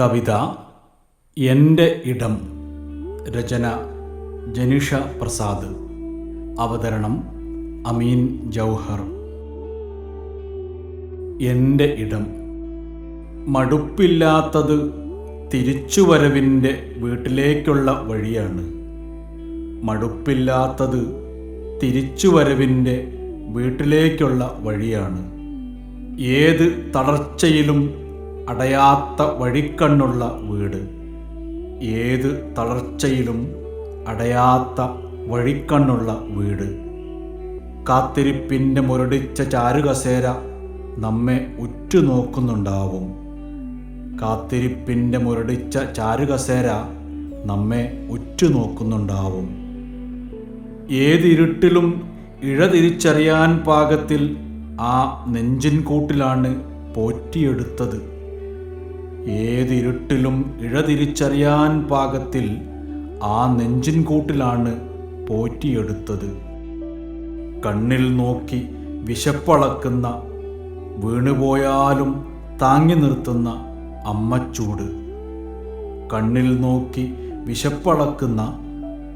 കവിത എന്റെ ഇടം. രചന ജനുഷ പ്രസാദ്. അവതരണം അമീൻ ജൗഹർ. എന്റെ ഇടം. മടുപ്പില്ലാത്തത് തിരിച്ചുവരവിന്റെ വീട്ടിലേക്കുള്ള വഴിയാണ്. മടുപ്പില്ലാത്തത് തിരിച്ചുവരവിന്റെ വീട്ടിലേക്കുള്ള വഴിയാണ്. ഏത് തളർച്ചയിലും അടയാത്ത വഴിക്കണ്ണുള്ള വീട്. ഏത് തളർച്ചയിലും അടയാത്ത വഴിക്കണ്ണുള്ള വീട്. കാത്തിരിപ്പിന്റെ മുരടിച്ച ചാരുകസേര നമ്മെ ഉറ്റുനോക്കുന്നുണ്ടാവും. കാത്തിരിപ്പിന്റെ മുരടിച്ച ചാരുകസേര നമ്മെ ഉറ്റുനോക്കുന്നുണ്ടാവും. ഏതിരുട്ടിലും ഇഴ തിരിച്ചറിയാൻ പാകത്തിൽ ആ നെഞ്ചിൻ കൂട്ടിലാണ് പോറ്റിയെടുത്തത്. ഏതിരുട്ടിലും ഇഴതിരിച്ചറിയാൻ പാകത്തിൽ ആ നെഞ്ചിൻ കൂട്ടിലാണ് പോറ്റിയെടുത്തത്. കണ്ണിൽ നോക്കി വിശപ്പളക്കുന്ന വീണുപോയാലും താങ്ങി നിർത്തുന്ന അമ്മച്ചൂട്. കണ്ണിൽ നോക്കി വിശപ്പളക്കുന്ന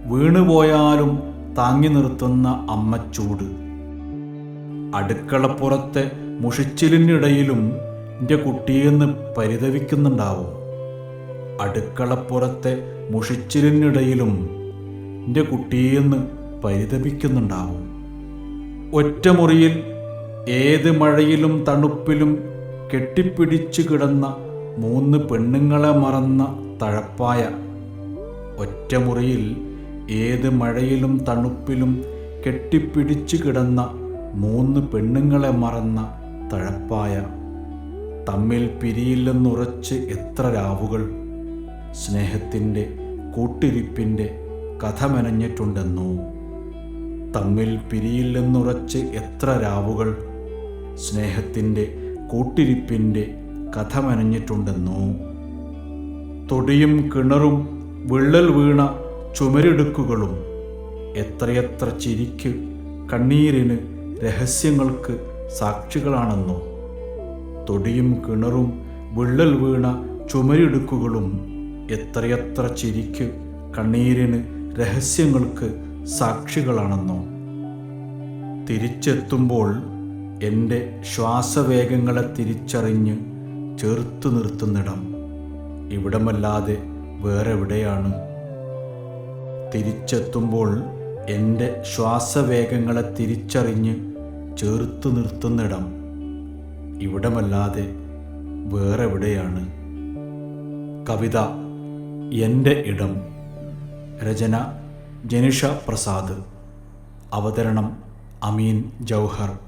വീണുപോയാലും താങ്ങി നിർത്തുന്ന അമ്മച്ചൂട്. അടുക്കളപ്പുറത്തെ മുഷിച്ചിലിനിടയിലും എന്റെ കുട്ടിയെന്ന് പരിതവിക്കുന്നുണ്ടാവും അടുക്കളപ്പുറത്തെ മുഷിച്ചിലിനിടയിലും എന്റെ കുട്ടിയെന്ന് പരിതപിക്കുന്നുണ്ടാവും. ഒറ്റമുറിയിൽ ഏത് മഴയിലും തണുപ്പിലും കെട്ടിപ്പിടിച്ചു കിടന്ന മൂന്ന് പെണ്ണുങ്ങളെ മറന്ന തഴപ്പായ ഒറ്റമുറിയിൽ ഏത് മഴയിലും തണുപ്പിലും കെട്ടിപ്പിടിച്ചു കിടന്ന മൂന്ന് പെണ്ണുങ്ങളെ മറന്ന തഴപ്പായ തമ്മിൽ പിരിയില്ലെന്നുറച്ച് എത്ര രാവുകൾ സ്നേഹത്തിന്റെ കൂട്ടിരിപ്പിന്റെ കഥ മെനഞ്ഞിട്ടുണ്ടെന്നോ? തമ്മിൽ പിരിയില്ലെന്നുറച്ച് എത്ര രാവുകൾ സ്നേഹത്തിന്റെ കൂട്ടിരിപ്പിന്റെ കഥ മെനഞ്ഞിട്ടുണ്ടെന്നോ? തൊടിയും കിണറും വിള്ളൽ വീണ ചുമരെടുക്കുകളും എത്രയെത്ര ചിരിക്ക് കണ്ണീരിന് രഹസ്യങ്ങൾക്ക് സാക്ഷികളാണെന്നോ? തൊടിയും കിണറും വിള്ളൽ വീണ ചുമരിടുക്കുകളും എത്രയെത്ര ചിരിക്ക് കണ്ണീരിന് രഹസ്യങ്ങൾക്ക് സാക്ഷികളാണെന്നോ. തിരിച്ചെത്തുമ്പോൾ എന്റെ ശ്വാസവേഗങ്ങളെ തിരിച്ചറിഞ്ഞ് ചേർത്തു നിർത്തുന്നിടം. ഇവിടമല്ലാതെ വേറെവിടെയാണ്? തിരിച്ചെത്തുമ്പോൾ എന്റെ ശ്വാസവേഗങ്ങളെ തിരിച്ചറിഞ്ഞ് ചേർത്തു നിർത്തുന്നിടം. ഇവിടമല്ലാതെ വേറെവിടെയാണ്? കവിത എന്റെ ഇടം. രചന ജനിഷ പ്രസാദ്. അവതരണം അമീൻ ജൗഹർ.